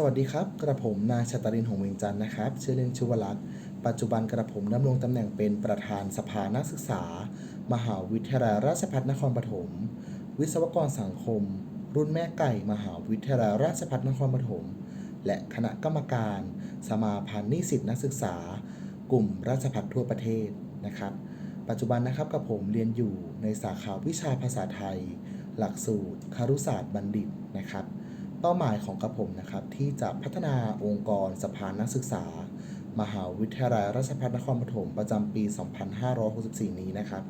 สวัสดีครับ กระผมนายชตรินหงเวงจันทร์นะครับ ชื่อเล่นชื่อวลักษ์ปัจจุบันกระผมดำรงตำแหน่งเป็นประธานสภานักศึกษา มหาวิทยาลัยราชภัฏนครปฐม วิศวกรสังคม รุ่นแม่ไก่ มหาวิทยาลัยราชภัฏนครปฐม และคณะกรรมการ สมาพันธ์นิสิตนักศึกษา กลุ่มราชภัฏทั่วประเทศนะครับ ปัจจุบันนะครับกับผมเรียนอยู่ในสาขาวิชาภาษาไทย หลักสูตรคารุศาสตร์บัณฑิตนะครับ เป้าหมายของกระผมนะครับ ที่จะพัฒนาองค์กรสภานักศึกษา มหาวิทยาลัยราชภัฏนครปฐมประจำปี 2564 นี้นะครับ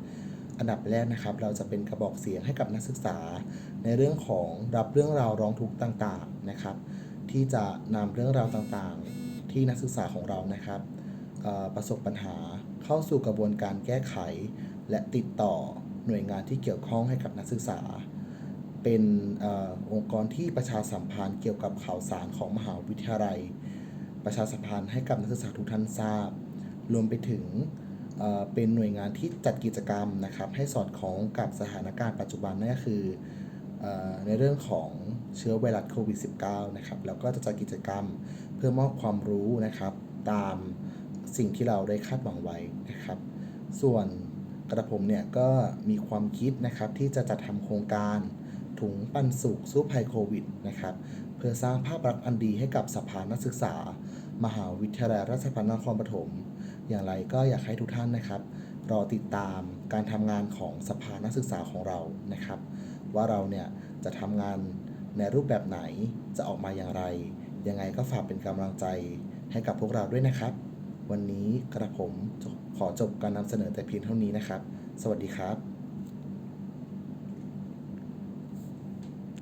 อันดับแรกนะครับ เราจะเป็นกระบอกเสียงให้กับนักศึกษา ในเรื่องของรับเรื่องราวร้องทุกข์ต่างๆนะครับ ที่จะนำเรื่องราวต่างๆ ที่นักศึกษาของเรานะครับประสบปัญหาเข้าสู่กระบวนการแก้ไข และติดต่อหน่วยงานที่เกี่ยวข้องให้กับนักศึกษา เป็นอองค์กรที่ประชาสัมพันธ์เกี่ยวกับข่าวสารของมหาวิทยาลัย ประชาสัมพันธ์ให้กับนักศึกษาทุกท่านทราบ รวมไปถึงเป็นหน่วยงานที่จัดกิจกรรมนะครับให้สอดคล้องกับสถานการณ์ปัจจุบันนั่นก็คือเออในเรื่องของเชื้อไวรัสโควิด -19 นะครับแล้วก็จะจัดกิจกรรมเพื่อมอบความรู้นะครับ ตามสิ่งที่เราได้คาดหวังไว้นะครับ ส่วนกระผมเนี่ยก็มีความคิดนะครับที่จะจัดทำโครงการ ถุงปันสุขสู้ภัยโควิดนะครับเพื่อสร้างภาพลักษณ์อันดีให้กับสภานักศึกษา มหาวิทยาลัยราชภัฏนครปฐมอย่างไรก็อยากให้ทุกท่านนะครับ รอติดตามการทำงานของสภานักศึกษาของเรานะครับ ว่าเราเนี่ยจะทำงานในรูปแบบไหนจะออกมาอย่างไร ยังไงก็ฝากเป็นกำลังใจให้กับพวกเราด้วยนะครับ วันนี้กระผมขอจบการนำเสนอแต่เพียงเท่านี้นะครับ สวัสดีครับ